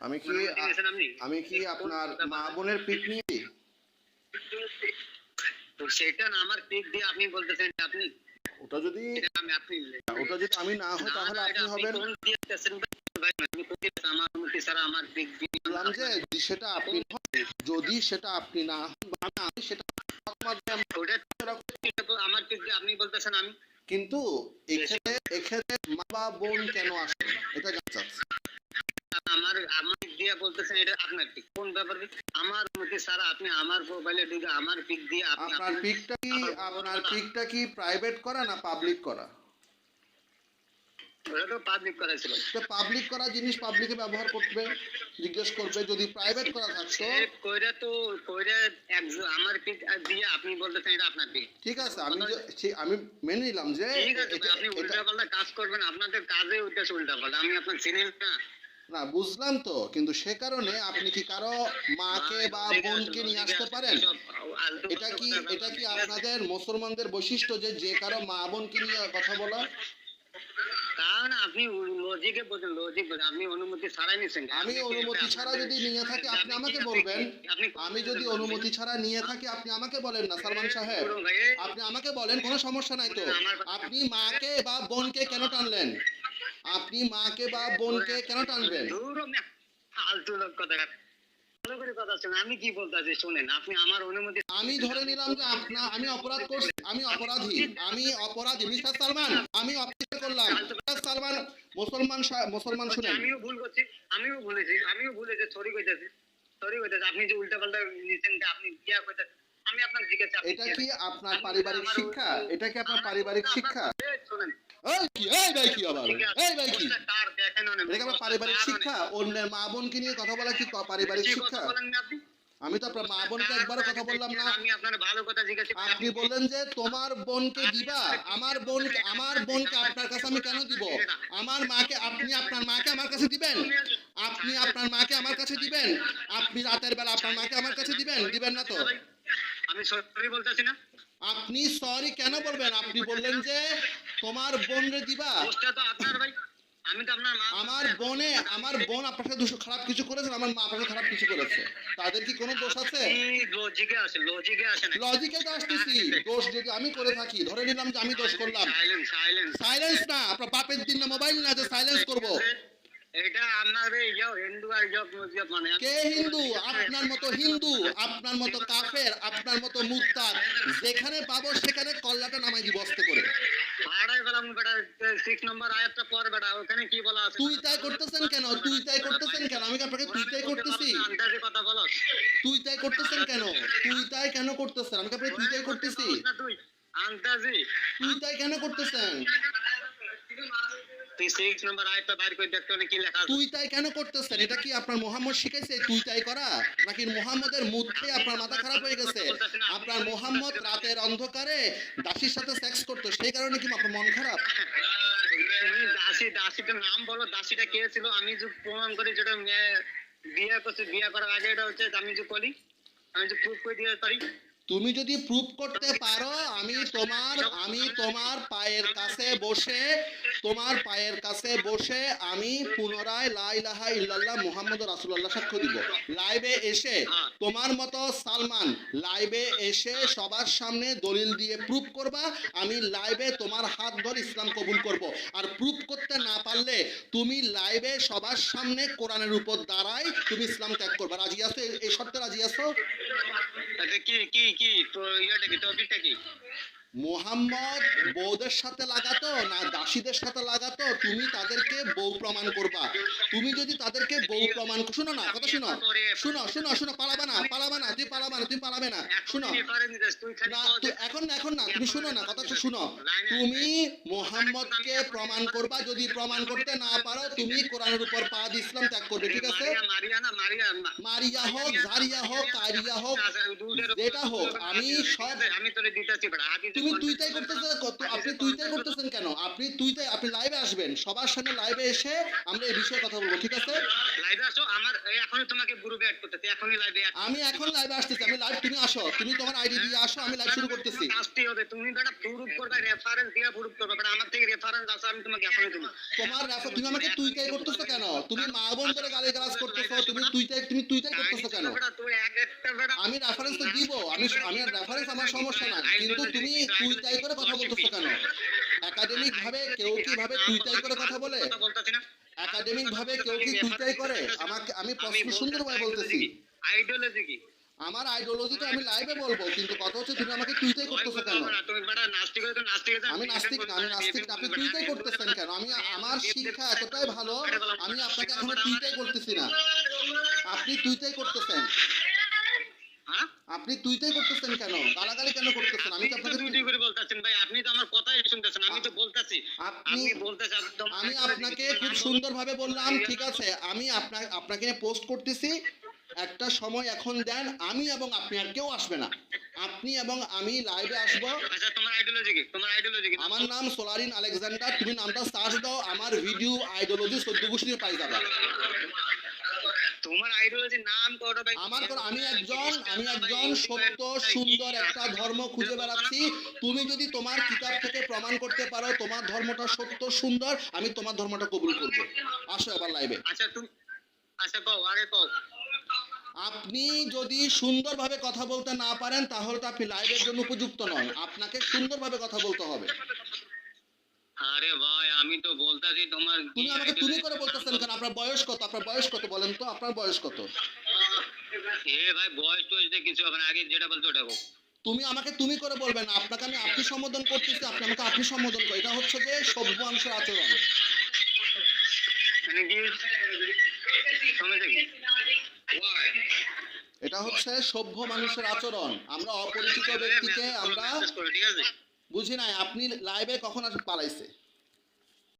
আমি কি আমি কি আপনার মা বোনের পিক নিয়েছি তো সেটা না আমার পিক দিয়ে আপনি বলতেছেন আপনি? ওটা যদি ওটা যদি আমি না হই তাহলে আপনি হবেন সেটা আপনি যদি সেটা আপনি না আমি সেটা আমার পিক দিয়ে আপনি বলতেছেন আমি? কিন্তু এখানে এখানে মা বা বোন কেন আসে? এটা জানতে চাচ্ছি। আমার আমার দিয়ে বলতেছেন এটা আপনার পিক কোন ব্যাপার আমার অনুমতি আপনি আমার মোবাইলে ঢুকে আমার পিক দিয়ে আপনার পিকটা কি আপনার পিকটা কি প্রাইভেট করা না পাবলিক করা? পাবলিক করা ছিল। তো পাবলিক করা জিনিস পাবলিকে ব্যবহার করবে জিজ্ঞেস করবে যদি প্রাইভেট করা থাকতো। কইরা তো কইরা একজন আমার পিক দিয়ে আপনি বলতেছেন এটা আপনার পিক ঠিক আছে আমি আমি মেনে নিলাম যে ঠিক আছে আপনি উল্টা পাল্টা কাজ করবেন আপনাদের কাজে উল্টা পাল্টা। আমি আপনার চিনি না। না বুঝলাম তো কিন্তু সে কারণে আপনি কি কারও মাকে বা বোনকে নিয়ে আসতে পারেন? এটা কি এটা কি আপনাদের মুসলমানদের বৈশিষ্ট্য যে যে কারও মা বোনকে নিয়ে কথা বলা? কারণ আপনি লজিকে বলছেন লজিক আপনি অনুমতি নিছেন আমি অনুমতি ছাড়া যদি নিয়ে থাকি আপনি আমাকে বলবেন? আমি যদি অনুমতি ছাড়া নিয়ে থাকি আপনি আমাকে বলেন না সালমান সাহেব। আপনি আমাকে বলেন কোনো সমস্যা নাই তো। আপনি মাকে বা বোনকে কেন টানলেন? আপনি মাকে বা বোনকে কেন টানবেন? ফালতু লোক কথা ভালো করে কথা শুনে আমি কি বলতেছি শুনেন আপনি আমার অনুমতি আমি ধরে নিলাম যে আপনা আমি অপরাধ করছি আমি অপরাধী আমি অপরাধী মিস্টার সালমান আমি অপরাধ করলাম। মিস্টার সালমান মুসলমান মুসলমান শুনেন। আমিও ভুল করছি আমিও ভুলেছি আমিও ভুলেছি সরি কইতেছি সরি কইতেছি আপনি যে উল্টা পাল্টা নিছেন যে আপনি কিয়া কইতেছেন আমি আপনার জিজ্ঞাসা এটা কি আপনার পারিবারিক শিক্ষা? এটা কি আপনার পারিবারিক শিক্ষা? শুনেন এই কি এই ভাই কি আবার? এই ভাই কি? পোস্টটা কার দেখেন অনেক, এটা কি পারিবারিক শিক্ষা? অন্যের মা বোনকে নিয়ে কথা বলা কি পারিবারিক শিক্ষা? কথা বলেন না আপনি? আমি তো আপনার মা বোনকে একবারও কথা বললাম না। আমি আপনার ভালো কথা জিজ্ঞাসা আপনি বললেন যে তোমার বোনকে দিবা আমার বোন আমার বোনকে আপনার কাছে আমি কেন দিব? আমার মাকে আপনি আপনার মাকে আমার কাছে দিবেন? আপনি আপনার মাকে আমার কাছে দিবেন? আপনি রাতের বেলা আপনার মাকে আমার কাছে দিবেন? দিবেন না তো? আমি সরি বলতেছি না। আপনি সরি কেন বলবেন? আপনি বললেন যে তোমার বোন রে দিবা আমার বোনে আমার বোন আপনার সাথে দুশো খারাপ কিছু করেছে আমার মা আপনার খারাপ কিছু করেছে। তাদের কি কোনো দোষ আছে? লজিকে আসে লজিকে আসে না। লজিকে তো আসতেছি। দোষ যদি আমি করে থাকি ধরে নিলাম যে আমি দোষ করলাম। সাইলেন্স সাইলেন্স সাইলেন্স না আপনার বাপের দিন না মোবাইল না যে সাইলেন্স করব। মানে। আমি- কে হিন্দু? আপনার মতো হিন্দু আপনার মতো কাফের আপনার মতো মুক্তার যেখানে পাবো সেখানে কল্লাটা নামাই দিব করে। ভাড়ায় বেটা সিক্স নম্বর আয়াতটা পর বেটা ওখানে কি বলা আছে? তুই তাই করতেছেন কেন? তুই তাই করতেছেন কেন? আমি আপনাকে তুই তাই করতেছি? আন্দাজে কথা বলো তুই তাই করতেছেন কেন? তুই তাই কেন করতেছেন? আমি আপনাকে তুই তাই করতেছি? আন্দাজে। তুই তাই কেন করতেছেন? সিক্স নম্বর বাইর করে দেখতে কি লেখা তুই তাই কেন করতেছেন? এটা কি আপনার মোহাম্মদ শিখাইছে? তুই তাই করা? নাকি মোহাম্মদের মুখে আপনার মাথা খারাপ হয়ে গেছে? আপনার মোহাম্মদ রাতের অন্ধকারে দাসীর সাথে সেক্স করতো সেই কারণে কি আপনার মন খারাপ? দাসী দাসীটার নাম বলো দাসীটা কে ছিল? আমি যে প্রমাণ করি যেটা বিয়ে করছে বিয়ে করার আগে এটা হচ্ছে আমি যে বলি আমি যে প্রুফ করে দিতে পারি তুমি যদি প্রুফ করতে পারো আমি তোমার আমি তোমার পায়ের কাছে বসে তোমার পায়ের কাছে বসে আমি পুনরায় লা ইলাহা ইল্লাল্লাহ মুহাম্মদ রাসূলুল্লাহ সাক্ষ্য দিব। লাইভে এসে তোমার মতো সালমান, লাইভে এসে সবার সামনে দলিল দিয়ে প্রুফ করবা, আমি লাইভে তোমার হাত ধরে ইসলাম কবুল করব। আর প্রুফ করতে না পারলে তুমি লাইভে সবার সামনে কোরআনের উপর দাঁড়াই তুমি ইসলাম ত্যাগ করবা। রাজি আছো? এই- এই শর্তে রাজি আছো? আচ্ছা কি কি কি? তো ইয়েটা কি? টপিকটা কি? মোহাম্মদ বউদের সাথে লাগাতো না দাসীদের সাথে লাগাতো? তুমি তাদেরকে বউ প্রমাণ করবা। তুমি যদি তাদেরকে বউ প্রমাণ শুনো না কথা শুনো। শুনো শুনো শুনো পালাবে না পালাবে না তুই পালাবে না তুমি পালাবে না। শুনো। না এখন না এখন না তুমি শুনো না কথাটা শুনো। তুমি মোহাম্মদকে প্রমাণ করবা যদি প্রমাণ করতে না পারো তুমি কোরআনের উপর পা ইসলাম ত্যাগ করবে ঠিক আছে? মারিয়া হোক জারিয়া হোক কারিয়া হোক আচ্ছা, যেটা হোক, আমি সব- আমি তোরে দিতেছি তুমি তাই করতেছেন কত আপনি তাই করতেছেন কেন? আপনি তাই আপনি লাইভে আসবেন সবার সামনে লাইভে এসে আমরা এই বিষয়ে কথা বলব ঠিক আছে? লাইভে আসো আমার এখনই তোমাকে গ্রুপে অ্যাড করতেছি এখনই লাইভে আমি এখন লাইভে আসতেছি আমি লাইভ তুমি আসো তুমি তোমার আইডি দিয়ে আসো আমি লাইভ শুরু করতেছি। কাজটি হবে তুমি বেটা প্রুফ করবে রেফারেন্স দিয়ে প্রুফ করবে বেটা আমার থেকে রেফারেন্স আছে আমি তোমাকে এখনই দেবো। তোমার রেফার তুমি আমাকে তুইটাই করতেছো কেন? তুমি মা বোন করে গালি গালাজ করতেছো তুমি তুইটাই তুমি তুইটাই করতেছো কেন? আমি রেফারেন্স তো দিব আমি আমি রেফারেন্স আমার সমস্যা নাই কিন্তু তুমি তুইটাই করে কথা বলতেছো কেন একাডেমিক ভাবে কেউ কি ভাবে তুইটাই করে কথা বলে একাডেমিক ভাবে কেউ কি তুইটাই করে আমাকে আমি প্রশ্ন সুন্দরভাবে বলতেছি আইডিওলজি কি আমার আইডিওলজি তো আমি লাইভে বলব কিন্তু কথা হচ্ছে তুমি আমাকে তুইটাই করতেছো কেন তুমি বেটা নাস্তিক হয়ে তো নাস্তিক হয়ে আমি নাস্তিক আমি নাস্তিক আপনি তুইটাই করতেছেন কেন আমি আমার শিক্ষা এতটাই ভালো আমি আপনাকে এখনও তুইটাই করতেছি না আপনি তুইটাই করতেছেন হ্যাঁ আপনি তুইটাই করতেছেন কেন গালাগালি কেন করতেছেন আমি তো আপনাকে দুইটি করে বলতেছেন ভাই আপনি তো আমার কথাই শুনতেছেন আমি তো বলতাছি। আপনি আপনি আমি আপনাকে খুব সুন্দরভাবে বললাম ঠিক আছে আমি আপনার আপনাকে পোস্ট করতেছি একটা সময় এখন দেন আমি এবং আপনি আর কেউ আসবে না। আপনি এবং আমি লাইভে আসব। আচ্ছা তোমার আইডিওলজি কি? তোমার আইডিওলজি কি? আমার নাম সোলারিন আলেকজান্ডার তুমি নামটা সার্চ দাও আমার ভিডিও আইডিওলজি চোদ্দ গোষ্ঠী পাই যাবা। তোমার আইডিওলজি নাম ভাই আমার কোন আমি একজন আমি একজন সত্য সুন্দর একটা ধর্ম খুঁজে বেড়াচ্ছি। তুমি যদি তোমার কিতাব থেকে প্রমাণ করতে পারো তোমার ধর্মটা সত্য সুন্দর আমি তোমার ধর্মটা কবুল করব। আসো এবার লাইভে আচ্ছা তুমি আচ্ছা কও আরে কও। আপনি যদি সুন্দরভাবে কথা বলতে না পারেন তাহলে তো আপনি লাইভের জন্য উপযুক্ত নন। আপনাকে সুন্দরভাবে কথা বলতে হবে। আরে ভাই আমি তো বলতাছি তোমার তুমি আমাকে তুমি করে বলতেছেন কেন? আপনার বয়স কত? আপনার বয়স কত বলেন তো? আপনার বয়স কত? এ ভাই বয়স টয়স দিয়ে কিছু হবে আগে যেটা বলছো ওটা তুমি আমাকে তুমি করে বলবেন আপনাকে আমি আপনি সম্বোধন করতেছি আপনি আমাকে আপনি সম্বোধন করেন এটা হচ্ছে যে সভ্য মানুষের আচরণ। মানে কি? এটা হচ্ছে সভ্য মানুষের আচরণ। আমরা অপরিচিত ব্যক্তিকে আমরা বুঝি নাই আপনি লাইভে কখন আসে পালাইছে?